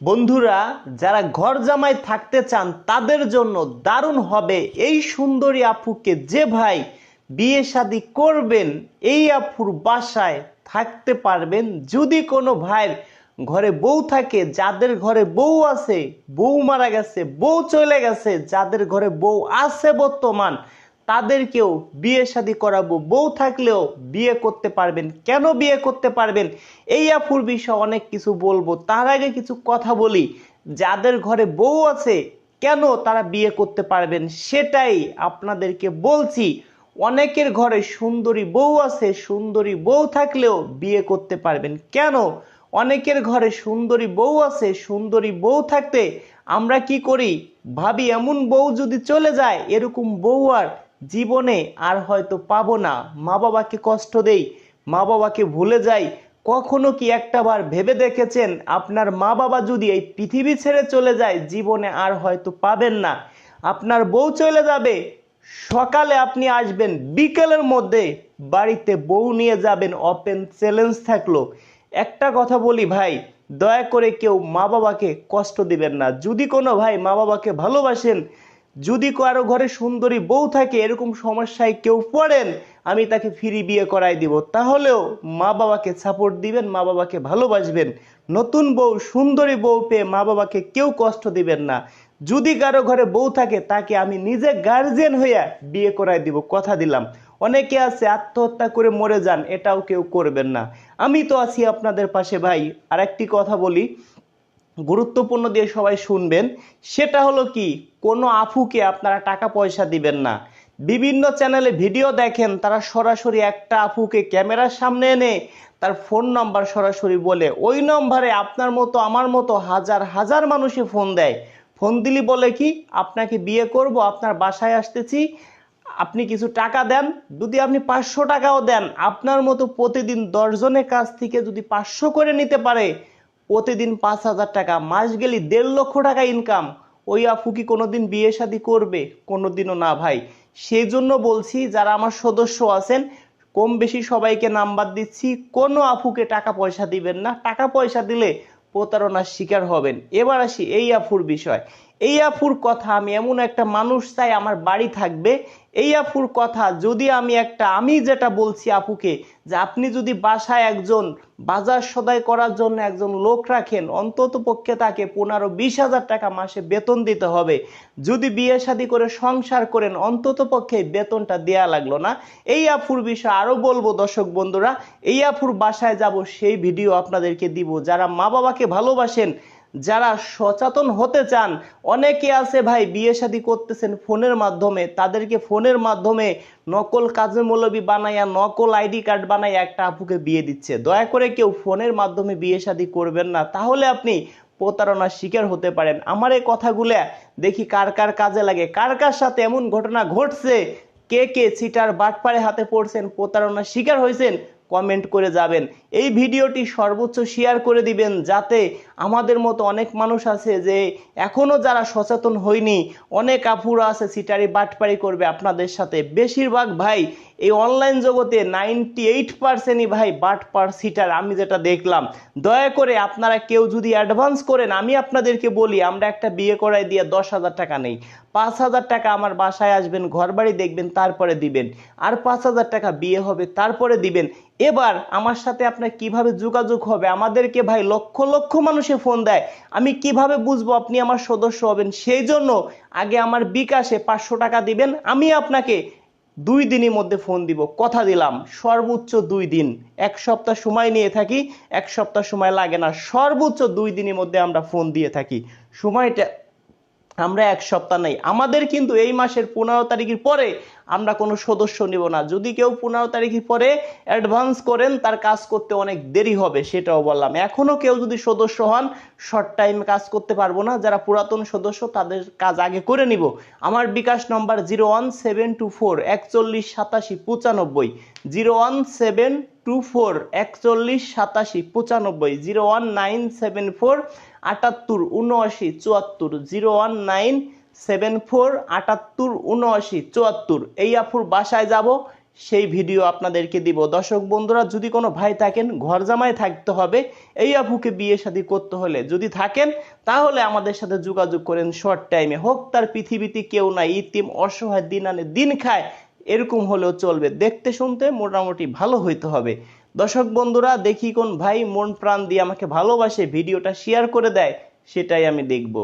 বন্ধুরা, যারা ঘর জামাই থাকতে চান, তাদের জন্য দারুণ হবে এই সুন্দরী আপুকে যে ভাই বিয়ে শাদী করবেন, এই আপুর বাসায় থাকতে পারবেন। যদি কোনো ভাইয়ের ঘরে বউ থাকে, যাদের ঘরে বউ আছে, বউ মারা গেছে, বউ চলে গেছে, যাদের ঘরে বউ আছে বর্তমান তাদেরকেও বিয়ে শাদী করাবো। বউ থাকলেও বিয়ে করতে পারবেন। কেন বিয়ে করতে পারবেন? এই আপুর বিষয়ে অনেক কিছু বলব। তার আগে কিছু কথা বলি। যাদের ঘরে বউ আছে, কেন তারা বিয়ে করতে পারবেন সেটাই আপনাদেরকে বলছি। অনেকের ঘরে সুন্দরী বউ আছে, সুন্দরী বউ থাকলেও বিয়ে করতে পারবেন। কেন? অনেকের ঘরে সুন্দরী বউ আছে, সুন্দরী বউ থাকতে আমরা কি করি? ভাবি এমন বউ যদি চলে যায়, এরকম বউ আর জীবনে আর হয়তো পাবো না। মা বাবাকে কষ্ট দেই মা বাবাকে ভুলে যাই। কখনো কি একটাবার ভেবে দেখেছেন, আপনার মা বাবা যদি এই পৃথিবী ছেড়ে চলে যায়, জীবনে আর হয়তো পাবেন না। আপনার বউ চলে যাবে, সকালে আপনি আসবেন, বিকেলের মধ্যে বাড়িতে বউ নিয়ে যাবেন ওপেন চ্যালেঞ্জ থাকল। একটা কথা বলি ভাই, দয়া করে কেউ মা বাবাকে কষ্ট দিবেন না। যদি কোনো ভাই মা বাবাকে ভালোবাসেন যদি কারও ঘরে সুন্দরী বউ থাকে, এরকম সমস্যায় কেউ পড়েন, আমি তাকে ফিরি বিয়ে করাই দিব। তাহলেও মা বাবাকে সাপোর্ট দিবেন, মা বাবাকে ভালোবাসবেন। নতুন বউ, সুন্দরী বউ পেয়ে মা বাবাকে কেউ কষ্ট দিবেন না। যদি কারও ঘরে বউ থাকে, তাকে আমি নিজে গার্জিয়ান হইয়া বিয়ে করাই দিব, কথা দিলাম। অনেকে আছে আত্মহত্যা করে মরে যান, এটাও কেউ করবেন না। আমি তো আছি আপনাদের পাশে ভাই। আর একটি কথা বলি গুরুত্বপূর্ণ দিয়ে সবাই শুনবেন। সেটা হলো কি? কোনো আফুকে আপনারা টাকা পয়সা দিবেন না। বিভিন্ন চ্যানেলে ভিডিও দেখেন, তারা সরাসরি একটা আফুকে ক্যামেরার সামনে এনে তার ফোন নাম্বার সরাসরি বলে। ওই নম্বরে আপনার মতো, আমার মতো হাজার হাজার মানুষে ফোন দেয়। ফোন দিলি বলে কি? আপনাকে বিয়ে করব, আপনার বাসায় আসতেছি, আপনি কিছু টাকা দেন। যদি আপনি পাঁচশো টাকাও দেন, আপনার মতো প্রতিদিন দশজনের কাছ থেকে যদি পাঁচশো করে নিতে পারে প্রতিদিন পাঁচ হাজার টাকা, মাস গেলে দেড় লক্ষ টাকা ইনকাম ওই আফু কি কোনোদিন বিয়ে শাদী করবে? কোনোদিনও না ভাই। সেই জন্য বলছি, যারা আমার সদস্য আছেন, কম বেশি সবাইকে নাম্বার দিচ্ছি, কোনো আফুকে টাকা পয়সা দিবেন না। টাকা পয়সা দিলে প্রতারণার শিকার হবেন। এবার আসি এই আফুর বিষয়। এই আফুর কথা, আমি এমন একটা মানুষ চাই, আমার বাড়ি থাকবে। এই আফুর কথা, যদি আমি একটা, আমি যেটা বলছি আপুকে, যে আপনি যদি বাসায় একজন, বাজার সদাই করার জন্য একজন লোক রাখেন, অন্তত পক্ষে তাকে পনেরো, বিশ হাজার টাকা মাসে বেতন দিতে হবে। যদি বিয়ে শাদী করে সংসার করেন, অন্তত পক্ষে বেতনটা দেয়া লাগল না। এই আফুর বিষয়ে আরও বলব দর্শক বন্ধুরা এই আফুর বাসায় যাব, সেই ভিডিও আপনাদেরকে দিব। যারা মা বাবাকে ভালোবাসেন যারা সচেতন হতে চান, অনেকে আছে ভাই বিয়ে শাদী করতেছেন ফোনের মাধ্যমে, তাদেরকে ফোনের মাধ্যমে নকল কাজে মৌলবী বানাইয়া, নকল আইডি কার্ড বানাইয়া একটা আপুকে বিয়ে দিচ্ছে। দয়া করে কেউ ফোনের মাধ্যমে বিয়ে শাদী করবেন না, তাহলে আপনি প্রতারণার শিকার হতে পারেন। আমার এই কথাগুলো দেখি কার কার কাজে লাগে। কার কার সাথে এমন ঘটনা ঘটছে? কে কে সিটার বাটপাড়ে হাতে পড়ছেন, প্রতারণার শিকার হয়েছেন? কমেন্ট করে যাবেন। এই ভিডিওটি সর্বোচ্চ শেয়ার করে দিবেন যাতে আমাদের মতো অনেক মানুষ আছে যে এখনও যারা সচেতন হয়নি, অনেক আপুরা আছে, সিটারি বাটপাড়ি করবে আপনাদের সাথে। বেশিরভাগ ভাই এই অনলাইন জগতে নাইনটি এইট পার্সেন্টই ভাই বাট পার সিটার আমি যেটা দেখলাম। দয়া করে আপনারা কেউ যদি অ্যাডভান্স করেন, আমি আপনাদেরকে বলি, আমরা একটা বিয়ে করাই দিয়ে দশ হাজার টাকা নেই। পাঁচ হাজার টাকা আমার বাসায় আসবেন ঘর বাড়ি দেখবেন, তারপরে দিবেন। আর পাঁচ হাজার টাকা বিয়ে হবে, তারপরে দিবেন। এবার আমার সাথে আপনার কীভাবে যোগাযোগ হবে? আমাদেরকে ভাই লক্ষ লক্ষ মানুষে ফোন দেয়। আমি কীভাবে বুঝব আপনি আমার সদস্য হবেন? সেই জন্য আগে আমার বিকাশে পাঁচশো টাকা দিবেন। আমি আপনাকে দুই দিনের মধ্যে ফোন দিব, কথা দিলাম। সর্বোচ্চ দুই দিন, এক সপ্তাহ সময় নিয়ে থাকি, এক সপ্তাহ সময় লাগে না। সর্বোচ্চ দুই দিনের মধ্যে আমরা ফোন দিয়ে থাকি। সময়টা আমরা এক সপ্তাহ নেই। আমাদের কিন্তু এই মাসের পনেরো তারিখের পরে আমরা কোনো সদস্য নিব না। যদি কেউ পনেরো তারিখের পরে অ্যাডভান্স করেন, তার কাজ করতে অনেক দেরি হবে, সেটাও বললাম। এখনও কেউ যদি সদস্য হন শর্ট টাইমে কাজ করতে পারব না। যারা পুরাতন সদস্য, তাদের কাজ আগে করে নিব। আমার বিকাশ নম্বর zero one seven two four একচল্লিশ সাতাশি পঁচানব্বই। Zero one seven two four একচল্লিশ সাতাশি পঁচানব্বই। Zero one nine seven four আটাত্তর, উনআশি, চুয়াত্তর। Zero one nine seven four আটাত্তর, উনআশি, চুয়াত্তর, এই আফুর বাসায় যাব, সেই ভিডিও আপনাদেরকে দিব। দর্শক বন্ধুরা, যদি কোনো ভাই থাকেন, ঘর জামাই থাকতে হবে, এই আপুকে বিয়ে শাদী করতে হলে যদি থাকেন, তাহলে আমাদের সাথে যোগাযোগ করেন শর্ট টাইমে হোক, তার পৃথিবীতে কেউ নাই, ইতিম, অসহায় দিন আনে দিন খায়, এরকম হলেও চলবে। দেখতে শুনতে মোটামুটি ভালো হইতে হবে। দর্শক বন্ধুরা, দেখি কোন ভাই মন প্রাণ দিয়ে আমাকে ভালোবাসে, ভিডিওটা শেয়ার করে দেয়, সেটাই আমি দেখব।